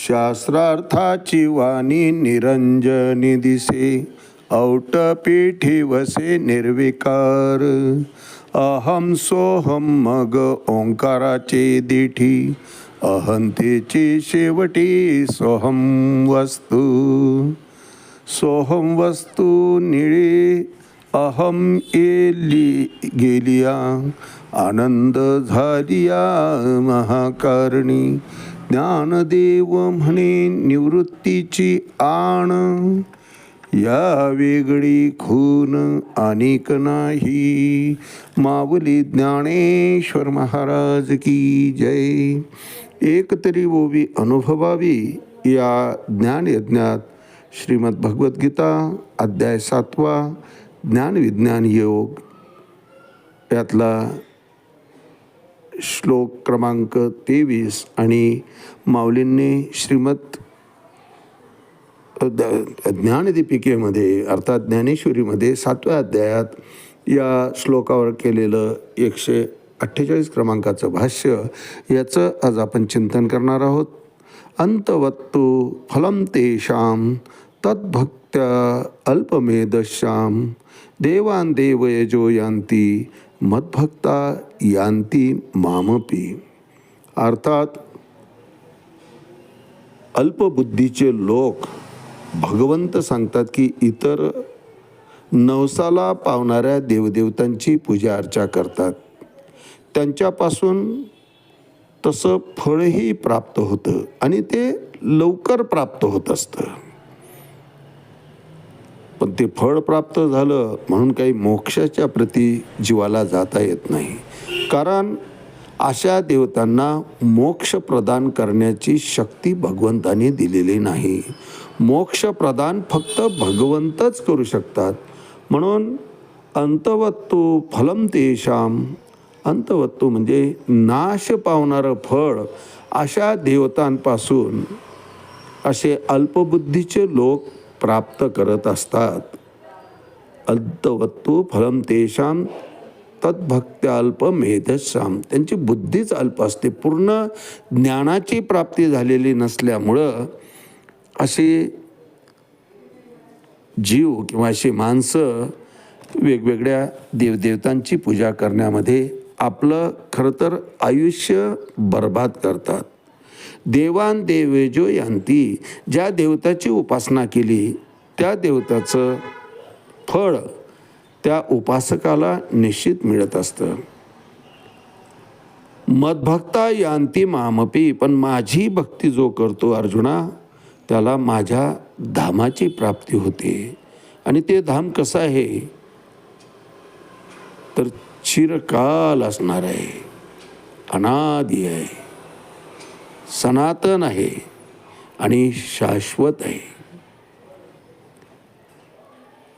शास्त्रार्थाची वाणी निरंजनी दिसे औटपीठी वसे निर्विकार. अहम सोहम मग ओंकाराचे दिठी अहंतेची शेवटी सोहम वस्तू. सोहम वस्तू निळे अहम एली गेलिया आनंद झालिया महाकारणी. ज्ञानदेव म्हणे निवृत्तीची आण. या वेगळी खून अनेक नाही. मावली ज्ञानेश्वर महाराज की जय. एक तरी ओवी अनुभवावी या ज्ञानयज्ञात. श्रीमद भगवद्गीता अध्याय सातवा ज्ञानविज्ञान योग. यातला श्लोक क्रमांक तेवीस आणि माऊलींनी श्रीमत ज्ञानदीपिकेमध्ये अर्थात ज्ञानेश्वरीमध्ये सातव्या अध्यायात या श्लोकावर केलेलं एकशे अठ्ठेचाळीस क्रमांकाचं भाष्य याचं आज आपण चिंतन करणार आहोत. अंतवत्तु फलं तेषां तद्भक्त्या अल्पमेदश्याम देवान देवयजो यांती मद्भक्ता यांती मामपी. अर्थात अल्पबुद्धीचे लोक भगवंत सांगतात की इतर नवसाला पावणाऱ्या देवदेवतांची पूजा अर्चा करतात. त्यांच्यापासून तसं फळही प्राप्त होतं आणि ते लवकर प्राप्त होत असतं. पण ते फळ प्राप्त झालं म्हणून काही मोक्षाच्या प्रती जीवाला जाता येत नाही. कारण अशा देवतांना मोक्ष प्रदान करण्याची शक्ती भगवंताने दिलेली नाही. मोक्ष प्रदान फक्त भगवंतच करू शकतात. म्हणून अंतवत्तू फलम तेषाम अंतवत्तू म्हणजे नाश पावणारं फळ अशा देवतांपासून असे अल्पबुद्धीचे लोक प्राप्त करत असतात. अंतवत्तू फलम तेषाम तद्भक्त्या अल्प मेधशाम त्यांची बुद्धीच अल्प असते. पूर्ण ज्ञानाची प्राप्ती झालेली नसल्यामुळं असे जीव किंवा अशी माणसं वेगवेगळ्या देवदेवतांची पूजा करण्यामध्ये आपलं खरं तर आयुष्य बर्बाद करतात. देवान देवेजो यांती. ज्या देवताची उपासना केली त्या देवताचं फळ त्या उपासकाला निश्चित मिळत असतं. मदभक्ता यांती मामपी पण माझी भक्ती जो करतो अर्जुना त्याला माझ्या धामाची प्राप्ती होते. आणि ते धाम कसं आहे? तर चिरकाल असणार आहे. अनादी आहे. सनातन आहे. आणि शाश्वत आहे.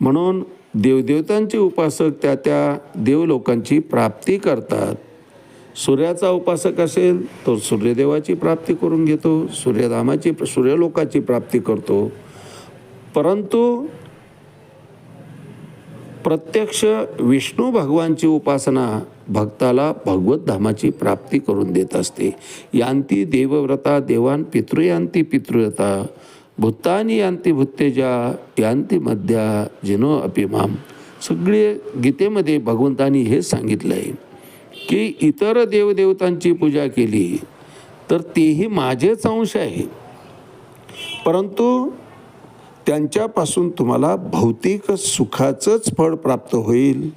म्हणून देवदेवतांचे उपासक त्या त्या देवलोकांची प्राप्ती करतात. सूर्याचा उपासक असेल तो सूर्यदेवाची प्राप्ती करून घेतो सूर्यधामाची सूर्यलोकाची प्राप्ती करतो. परंतु प्रत्यक्ष विष्णू भगवानची उपासना भक्ताला भगवतधामाची प्राप्ती करून देत असते. यांती देवव्रता देवान पितृयांती पितृव्रता भूतानी यांती भूतेजा यांती मध्या जिनो अपिमाम सगळे गीतेमध्ये भगवंतानी हे सांगितलं आहे की इतर देवदेवतांची पूजा केली तर तेही माझेच अंश आहे. परंतु त्यांच्यापासून तुम्हाला भौतिक सुखाचंच फळ प्राप्त होईल.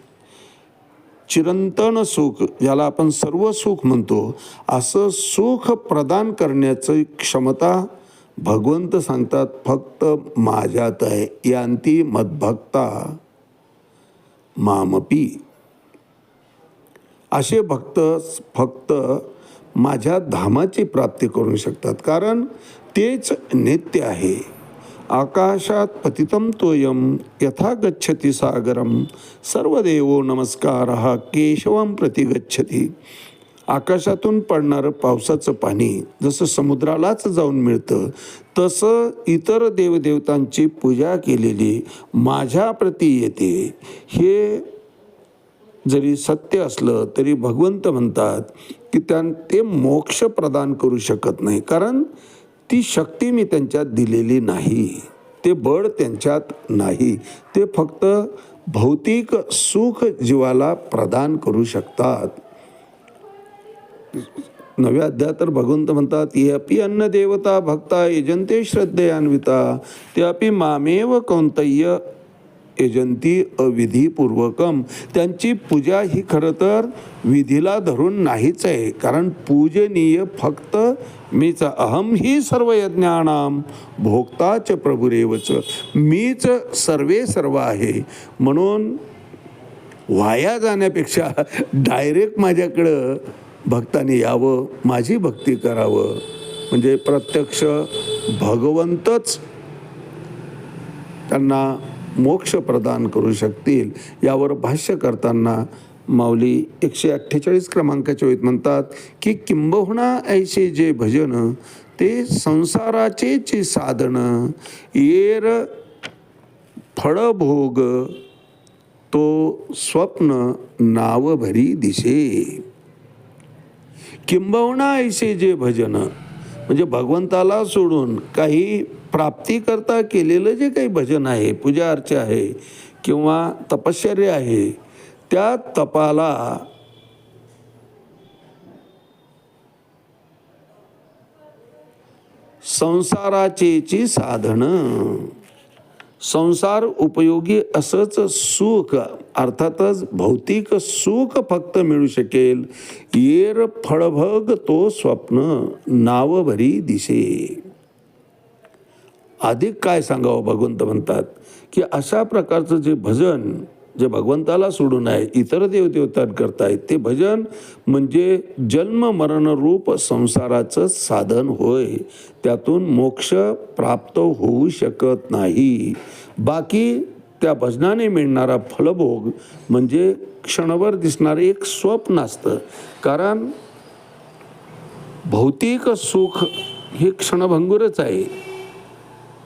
चिरंतन सुख ज्याला आपण सर्व सुख म्हणतो असं सुख प्रदान करण्याची क्षमता भगवंत सांगतात फक्त माझ्यात आहे. यांती मदभक्ता मामपी. असे भक्त फक्त माझ्या धामाची प्राप्ती करू शकतात कारण तेच नित्य आहे. आकाशात पतितं तोयम यथा गच्छति सागरम सर्व देवो नमस्कार हा केशवम प्रति गच्छती. आकाशातून पडणारं पावसाचं पाणी जसं समुद्रालाच जाऊन मिळतं तसं इतर देवदेवतांची पूजा केलेली माझ्या प्रती येते. हे जरी सत्य असलं तरी भगवंत म्हणतात की त्यां ते मोक्ष प्रदान करू शकत नाही कारण ती शक्ती मी त्यांच्यात दिलेली नाही. ते बळ त्यांच्यात नाही. ते फक्त भौतिक सुख जीवाला प्रदान करू शकतात. नव्या अध्यात तर भगवंत म्हणतात ये अपि अन्न देवता भक्ता यजंते श्रद्धेयान्विता ते अपि मामेव कौंतय्य यजंती अविधीपूर्वकम. त्यांची पूजा ही खरं तर विधीला धरून नाहीच आहे कारण पूजनीय फक्त मीच अहम ही सर्व यज्ञानाम भोक्ताच प्रभुरेवच मीच सर्वे सर्व आहे. म्हणून वाया जाण्यापेक्षा डायरेक्ट माझ्याकडं भक्ताने यावं माझी भक्ती करावं. म्हणजे प्रत्यक्ष भगवंतच त्यांना मोक्ष प्रदान करू शकतील यावर भाष्य करताना माऊली एकशे अठ्ठेचाळीस क्रमांकाच्या वेळेत म्हणतात की किंबहुना ऐसे जे भजन ते संसाराचेच साधन येर फळभोग तो स्वप्न नावभरी दिसे. किंबहुना ऐसे जे भजन म्हणजे भगवंताला सोडून काही प्राप्तीकरता केलेलं जे काही भजन आहे पूजा अर्चा आहे किंवा तपश्चर्या आहे त्या तपाला संसाराचेची साधनं. संसार उपयोगी असंच सुख अर्थातच भौतिक सुख फक्त मिळू शकेल. येर फळभग तो स्वप्न नावभरी दिसे. अधिक काय सांगावं भगवंत म्हणतात? की अशा प्रकारचं जे भजन जे भगवंताला सोडून आहे इतर देवदेवतांकरतायत ते भजन म्हणजे जन्म मरण रूप संसाराचं साधन होय. त्यातून मोक्ष प्राप्त होऊ शकत नाही. बाकी त्या भजनाने मिळणारा फलभोग म्हणजे क्षणभर दिसणारं एक स्वप्न असतं. कारण भौतिक सुख हे क्षणभंगूरच आहे.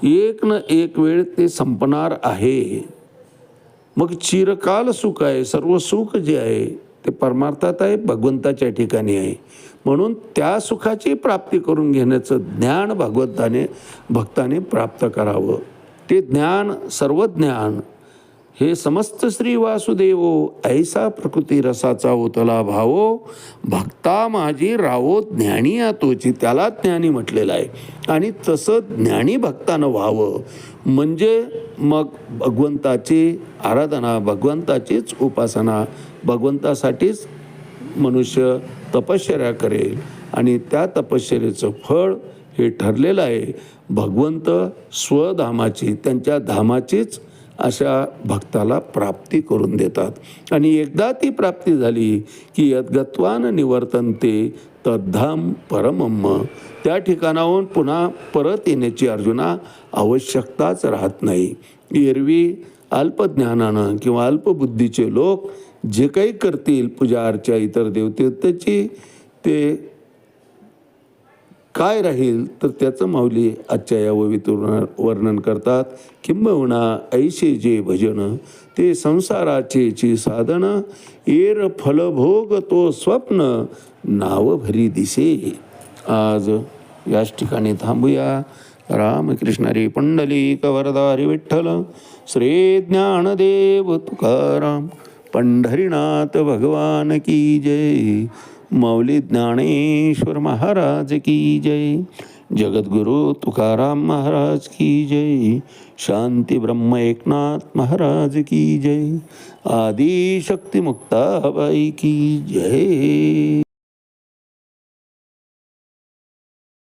एक न एक वेळ ते संपणार आहे. मग चिरकाल सुख आहे सर्व सुख जे आहे ते परमार्थात आहे भगवंताच्या ठिकाणी आहे. म्हणून त्या सुखाची प्राप्ती करून घेण्याचं ज्ञान भगवंताने भक्ताने प्राप्त करावं. ते ज्ञान सर्व ज्ञान हे समस्त श्री वासुदेवो ऐसा प्रकृती रसाचा ओतला भावो भक्ता माझी रावो ज्ञानी आतोची त्याला ज्ञानी म्हटलेलं आहे. आणि तसं ज्ञानी भक्तानं व्हावं. म्हणजे मग भगवंताची आराधना भगवंताचीच उपासना भगवंतासाठीच मनुष्य तपश्चर्या करेल. आणि त्या तपश्चर्याचं फळ हे ठरलेलं आहे. भगवंत स्वधामाची त्यांच्या धामाचीच अशा भक्ताला प्राप्ती करून देतात. आणि एकदा ती प्राप्ती झाली की यद्गत्वान निवर्तनते तद्धाम परमम्म त्या ठिकाणाहून पुन्हा परत येण्याची अर्जुना आवश्यकताच राहत नाही. एरवी अल्पज्ञानानं किंवा अल्पबुद्धीचे लोक जे काही करतील पूजा अर्चा इतर देवतेची ते काय राहील तर त्याचं माऊली आजच्या या ववितून वर्णन करतात. किंबहुना ऐसे जे भजन ते संसाराचे साधन एर फलभोग तो स्वप्न नाव भरी दिसे. आज याच ठिकाणी थांबूया. रामकृष्णरी पंडली वरदारी विठ्ठल श्री ज्ञानदेव तुकाराम पंढरीनाथ भगवान की जय. मौली ज्ञानेश्वर महाराज की जय। जगद्गुरु तुकाराम महाराज की जय। शांती ब्रह्म एकनाथ महाराज की जय। आदिशक्ती मुक्ताबाई की जय।